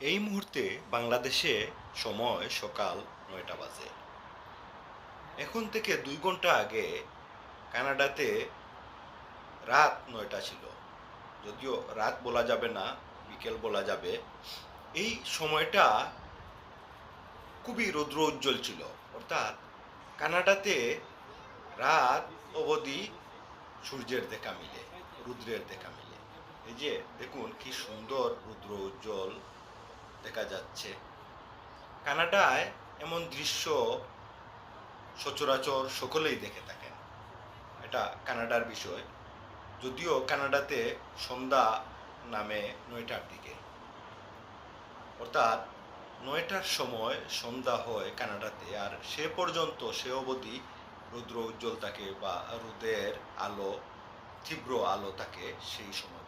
এই মুহূর্তে বাংলাদেশে সময় সকাল নয়টা বাজে। এখন থেকে দুই ঘণ্টা আগে কানাডাতে রাত নয়টা ছিল। যদিও রাত বলা যাবে না, বিকেল বলা যাবে। এই সময়টা খুবই রৌদ্র উজ্জ্বল ছিল। অর্থাৎ কানাডাতে রাত অবধি সূর্যের দেখা মিলে, রুদ্রের দেখা মিলে। এই যে দেখুন কি সুন্দর দেখা যাচ্ছে। কানাডায় এমন দৃশ্য সচরাচর সকলেই দেখে থাকেন। এটা কানাডার বিষয়। যদিও কানাডাতে সন্ধ্যা নামে নয়টার দিকে। অর্থাৎ নয়টার সময় সন্ধ্যা হয় কানাডাতে আর সে পর্যন্ত সে অবধি রুদ্র উজ্জ্বল থাকে বা রোদের আলো, তীব্র আলো থাকে সেই সময়